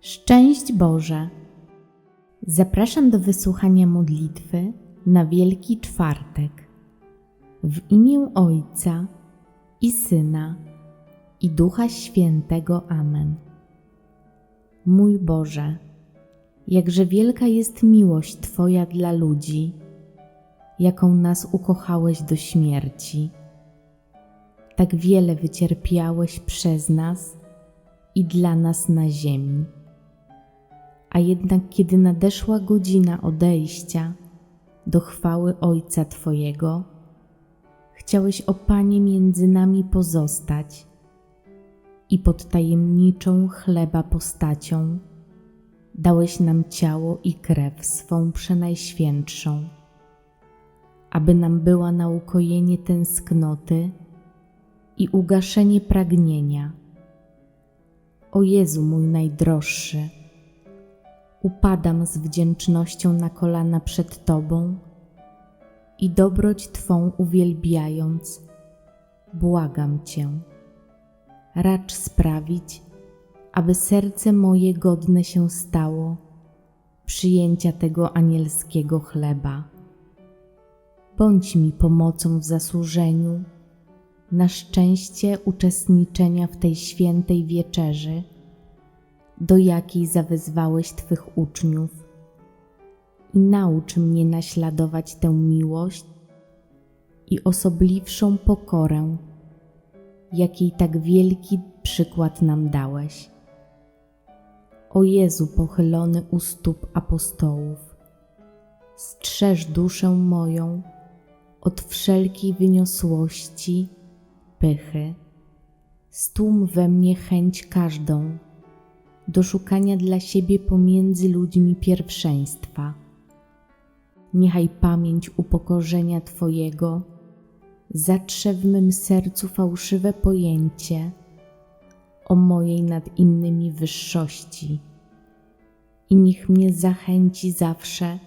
Szczęść Boże! Zapraszam do wysłuchania modlitwy na Wielki Czwartek. W imię Ojca i Syna i Ducha Świętego. Amen. Mój Boże, jakże wielka jest miłość Twoja dla ludzi, jaką nas ukochałeś do śmierci. Tak wiele wycierpiałeś przez nas i dla nas na ziemi. A jednak, kiedy nadeszła godzina odejścia do chwały Ojca Twojego, chciałeś, o Panie, między nami pozostać i pod tajemniczą chleba postacią dałeś nam ciało i krew swą przenajświętszą, aby nam była na ukojenie tęsknoty i ugaszenie pragnienia. O Jezu mój najdroższy, upadam z wdzięcznością na kolana przed Tobą i dobroć Twą uwielbiając, błagam Cię, racz sprawić, aby serce moje godne się stało przyjęcia tego anielskiego chleba. Bądź mi pomocą w zasłużeniu na szczęście uczestniczenia w tej świętej wieczerzy, do jakiej zawezwałeś Twych uczniów, i naucz mnie naśladować tę miłość i osobliwszą pokorę, jakiej tak wielki przykład nam dałeś. O Jezu pochylony u stóp apostołów, strzeż duszę moją od wszelkiej wyniosłości, pychy. Stłum we mnie chęć każdą do szukania dla siebie pomiędzy ludźmi pierwszeństwa. Niechaj pamięć upokorzenia Twojego zatrze w mym sercu fałszywe pojęcie o mojej nad innymi wyższości i niech mnie zachęci zawsze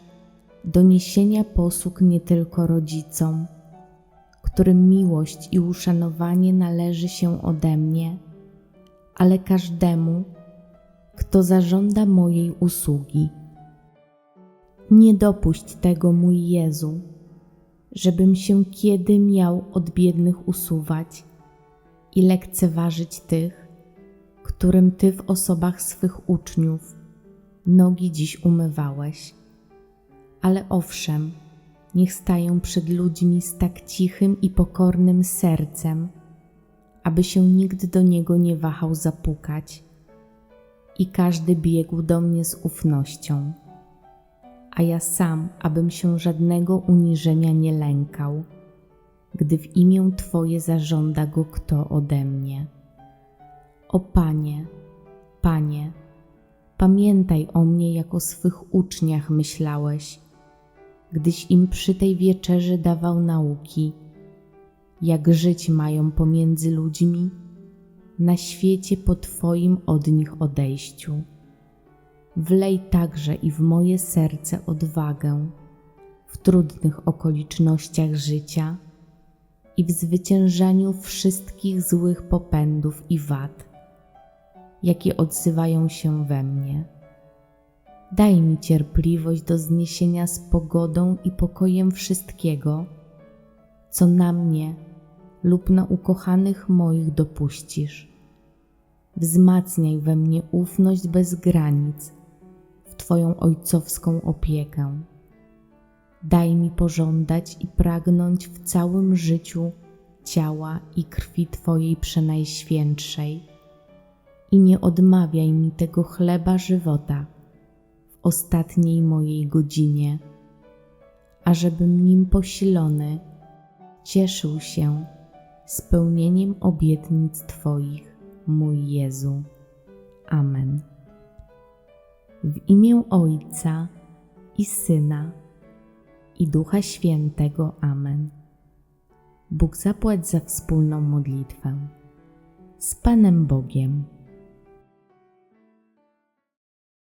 do niesienia posług nie tylko rodzicom, którym miłość i uszanowanie należy się ode mnie, ale każdemu, kto zażąda mojej usługi. Nie dopuść tego, mój Jezu, żebym się kiedy miał od biednych usuwać i lekceważyć tych, którym Ty w osobach swych uczniów nogi dziś umywałeś. Ale owszem, niech stają przed ludźmi z tak cichym i pokornym sercem, aby się nikt do niego nie wahał zapukać i każdy biegł do mnie z ufnością, a ja sam, abym się żadnego uniżenia nie lękał, gdy w imię Twoje zażąda go kto ode mnie. O Panie, Panie, pamiętaj o mnie, jak o swych uczniach myślałeś, gdyś im przy tej wieczerzy dawał nauki, jak żyć mają pomiędzy ludźmi na świecie po Twoim od nich odejściu. Wlej także i w moje serce odwagę w trudnych okolicznościach życia i w zwyciężaniu wszystkich złych popędów i wad, jakie odzywają się we mnie. Daj mi cierpliwość do zniesienia z pogodą i pokojem wszystkiego, co na mnie lub na ukochanych moich dopuścisz. Wzmacniaj we mnie ufność bez granic w Twoją ojcowską opiekę. Daj mi pożądać i pragnąć w całym życiu ciała i krwi Twojej przenajświętszej i nie odmawiaj mi tego chleba żywota w ostatniej mojej godzinie, ażebym nim posilony cieszył się spełnieniem obietnic Twoich, mój Jezu. Amen. W imię Ojca i Syna i Ducha Świętego. Amen. Bóg zapłać za wspólną modlitwę. Z Panem Bogiem.